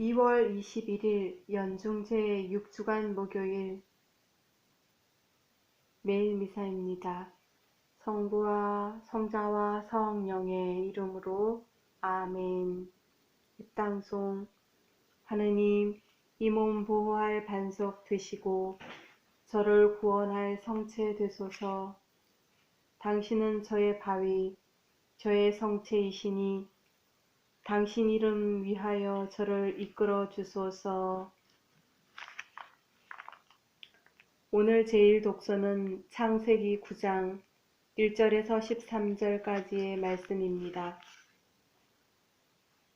2월 21일 연중 제 6주간 목요일 매일 미사입니다. 성부와 성자와 성령의 이름으로 아멘. 입당송 하느님 이 몸 보호할 반석 되시고 저를 구원할 성체 되소서. 당신은 저의 바위, 저의 성체이시니 당신 이름 위하여 저를 이끌어 주소서. 오늘 제일 독서는 창세기 9장 1절에서 13절까지의 말씀입니다.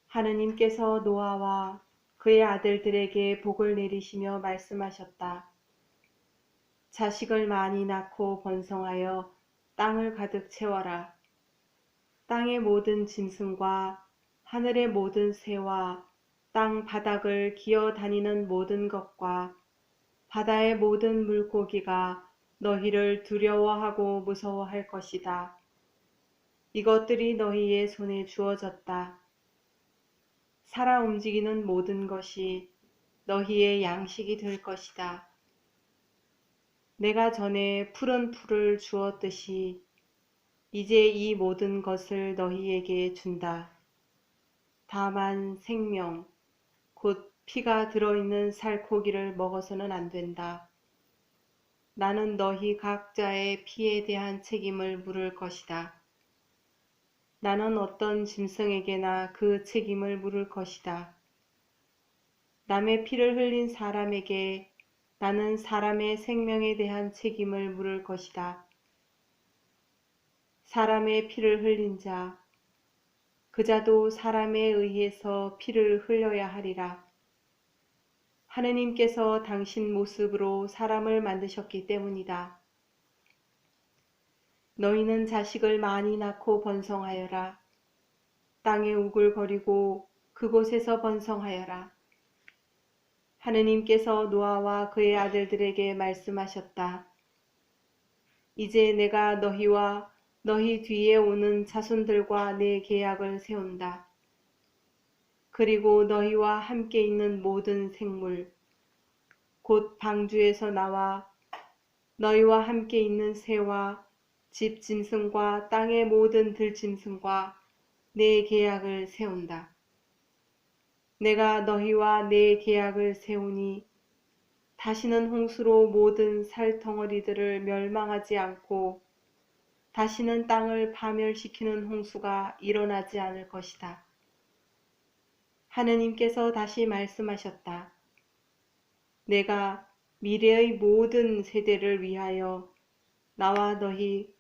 하느님께서 노아와 그의 아들들에게 복을 내리시며 말씀하셨다. 자식을 많이 낳고 번성하여 땅을 가득 채워라. 땅의 모든 짐승과 하늘의 모든 새와 땅 바닥을 기어 다니는 모든 것과 바다의 모든 물고기가 너희를 두려워하고 무서워할 것이다. 이것들이 너희의 손에 주어졌다. 살아 움직이는 모든 것이 너희의 양식이 될 것이다. 내가 전에 푸른 풀을 주었듯이 이제 이 모든 것을 너희에게 준다. 다만 생명, 곧 피가 들어있는 살코기를 먹어서는 안 된다. 나는 너희 각자의 피에 대한 책임을 물을 것이다. 나는 어떤 짐승에게나 그 책임을 물을 것이다. 남의 피를 흘린 사람에게 나는 사람의 생명에 대한 책임을 물을 것이다. 사람의 피를 흘린 자, 그 자도 사람에 의해서 피를 흘려야 하리라. 하느님께서 당신 모습으로 사람을 만드셨기 때문이다. 너희는 자식을 많이 낳고 번성하여라. 땅에 우글거리고 그곳에서 번성하여라. 하느님께서 노아와 그의 아들들에게 말씀하셨다. 이제 내가 너희와 너희 뒤에 오는 자손들과 내 계약을 세운다. 그리고 너희와 함께 있는 모든 생물, 곧 방주에서 나와 너희와 함께 있는 새와 집 짐승과 땅의 모든 들 짐승과 내 계약을 세운다. 내가 너희와 내 계약을 세우니 다시는 홍수로 모든 살덩어리들을 멸망하지 않고 다시는 땅을 파멸시키는 홍수가 일어나지 않을 것이다. 하느님께서 다시 말씀하셨다. 내가 미래의 모든 세대를 위하여 나와 너희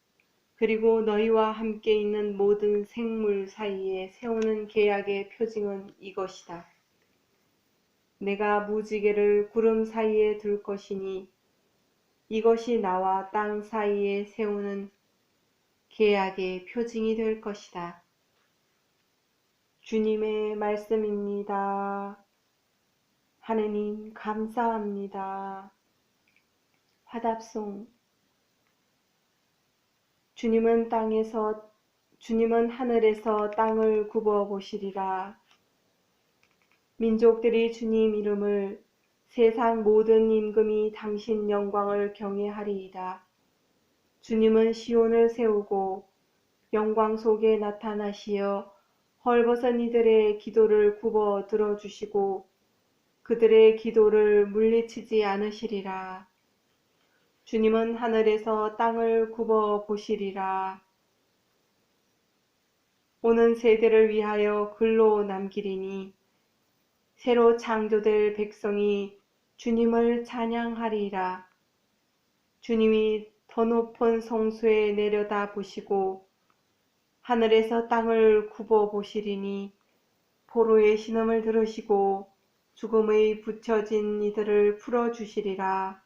그리고 너희와 함께 있는 모든 생물 사이에 세우는 계약의 표징은 이것이다. 내가 무지개를 구름 사이에 둘 것이니 이것이 나와 땅 사이에 세우는 계약의 표징이 될 것이다. 주님의 말씀입니다. 하느님 감사합니다. 화답송 주님은 땅에서 주님은 하늘에서 땅을 굽어 보시리라. 민족들이 주님 이름을 세상 모든 임금이 당신 영광을 경외하리이다. 주님은 시온을 세우고 영광 속에 나타나시어 헐벗은 이들의 기도를 굽어 들어주시고 그들의 기도를 물리치지 않으시리라. 주님은 하늘에서 땅을 굽어 보시리라. 오는 세대를 위하여 글로 남기리니 새로 창조될 백성이 주님을 찬양하리라. 주님이 더 높은 성수에 내려다 보시고 하늘에서 땅을 굽어 보시리니 포로의 신음을 들으시고 죽음의 붙여진 이들을 풀어 주시리라.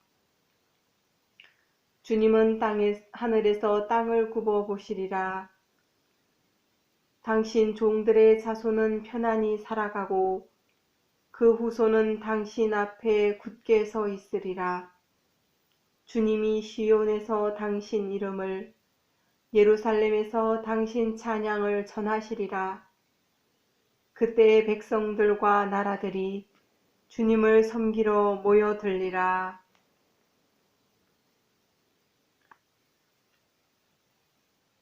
주님은 땅에 하늘에서 땅을 굽어 보시리라. 당신 종들의 자손은 편안히 살아가고 그 후손은 당신 앞에 굳게 서 있으리라. 주님이 시온에서 당신 이름을 예루살렘에서 당신 찬양을 전하시리라. 그때의 백성들과 나라들이 주님을 섬기러 모여들리라.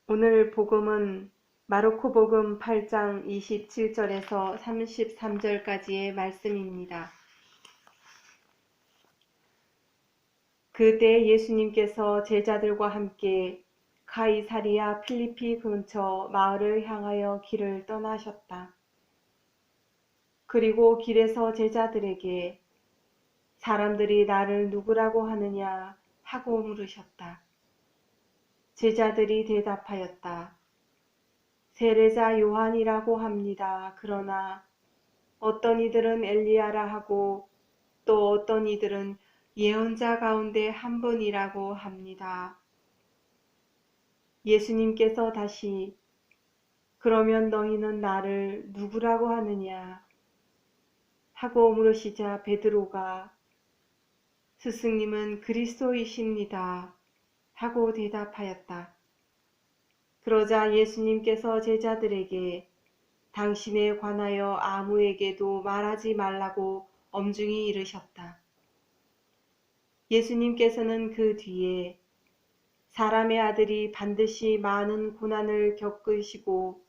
오늘 복음은 마르코 복음 8장 27절에서 33절까지의 말씀입니다. 그때 예수님께서 제자들과 함께 카이사리아 필리피 근처 마을을 향하여 길을 떠나셨다. 그리고 길에서 제자들에게 사람들이 나를 누구라고 하느냐 하고 물으셨다. 제자들이 대답하였다. 세례자 요한이라고 합니다. 그러나 어떤 이들은 엘리야라 하고 또 어떤 이들은 예언자 가운데 한 분이라고 합니다. 예수님께서 다시 그러면 너희는 나를 누구라고 하느냐 하고 물으시자 베드로가 스승님은 그리스도이십니다 하고 대답하였다. 그러자 예수님께서 제자들에게 당신에 관하여 아무에게도 말하지 말라고 엄중히 이르셨다. 예수님께서는 그 뒤에 사람의 아들이 반드시 많은 고난을 겪으시고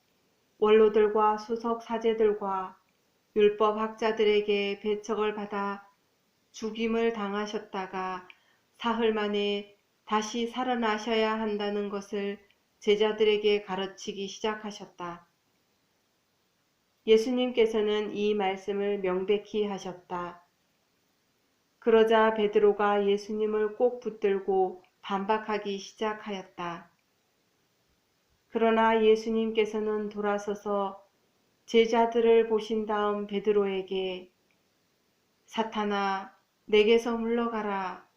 원로들과 수석 사제들과 율법 학자들에게 배척을 받아 죽임을 당하셨다가 사흘 만에 다시 살아나셔야 한다는 것을 제자들에게 가르치기 시작하셨다. 예수님께서는 이 말씀을 명백히 하셨다. 그러자 베드로가 예수님을 꼭 붙들고 반박하기 시작하였다. 그러나 예수님께서는 돌아서서 제자들을 보신 다음 베드로에게 사탄아 내게서 물러가라.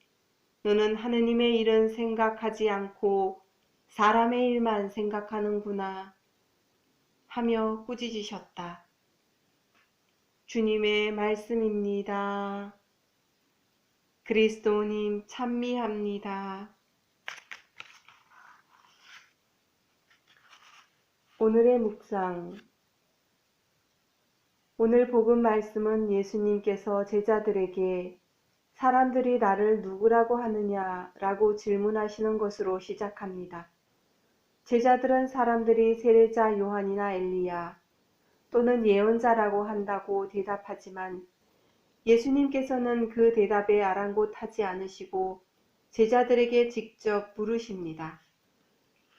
너는 하느님의 일은 생각하지 않고 사람의 일만 생각하는구나 하며 꾸짖으셨다. 주님의 말씀입니다. 그리스도님 찬미합니다. 오늘의 묵상 오늘 복음 말씀은 예수님께서 제자들에게 사람들이 나를 누구라고 하느냐 라고 질문하시는 것으로 시작합니다. 제자들은 사람들이 세례자 요한이나 엘리야 또는 예언자라고 한다고 대답하지만 예수님께서는 그 대답에 아랑곳하지 않으시고 제자들에게 직접 물으십니다.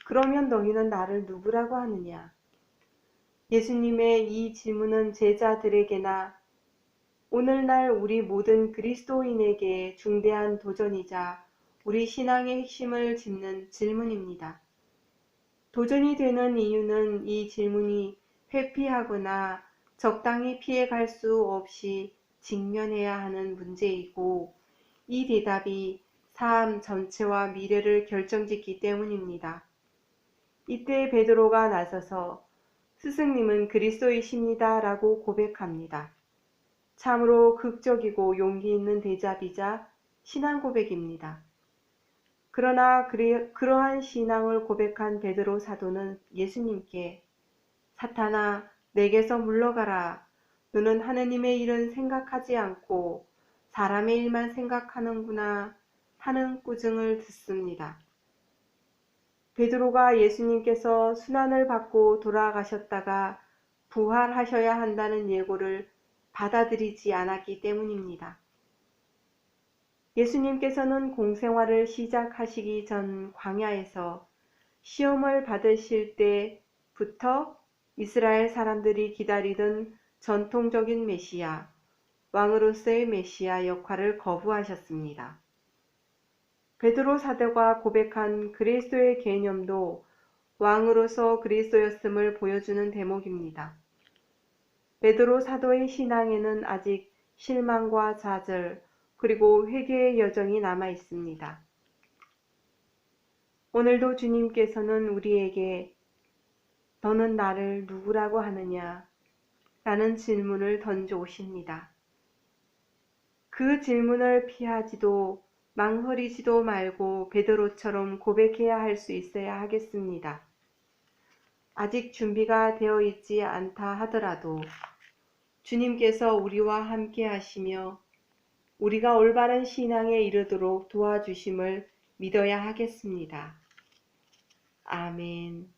그러면 너희는 나를 누구라고 하느냐? 예수님의 이 질문은 제자들에게나 오늘날 우리 모든 그리스도인에게 중대한 도전이자 우리 신앙의 핵심을 짚는 질문입니다. 도전이 되는 이유는 이 질문이 회피하거나 적당히 피해갈 수 없이 직면해야 하는 문제이고 이 대답이 삶 전체와 미래를 결정짓기 때문입니다. 이때 베드로가 나서서 스승님은 그리스도이십니다 라고 고백합니다. 참으로 극적이고 용기 있는 대답이자 신앙 고백입니다. 그러나 그러한 신앙을 고백한 베드로 사도는 예수님께 사탄아 내게서 물러가라 너는 하느님의 일은 생각하지 않고 사람의 일만 생각하는구나 하는 꾸증을 듣습니다. 베드로가 예수님께서 순환을 받고 돌아가셨다가 부활하셔야 한다는 예고를 받아들이지 않았기 때문입니다. 예수님께서는 공생활을 시작하시기 전 광야에서 시험을 받으실 때부터 이스라엘 사람들이 기다리던 전통적인 메시아, 왕으로서의 메시아 역할을 거부하셨습니다. 베드로 사도가 고백한 그리스도의 개념도 왕으로서 그리스도였음을 보여주는 대목입니다. 베드로 사도의 신앙에는 아직 실망과 좌절 그리고 회개의 여정이 남아 있습니다. 오늘도 주님께서는 우리에게 너는 나를 누구라고 하느냐 라는 질문을 던져 오십니다. 그 질문을 피하지도 망설이지도 말고 베드로처럼 고백해야 할 수 있어야 하겠습니다. 아직 준비가 되어 있지 않다 하더라도 주님께서 우리와 함께 하시며 우리가 올바른 신앙에 이르도록 도와주심을 믿어야 하겠습니다. 아멘.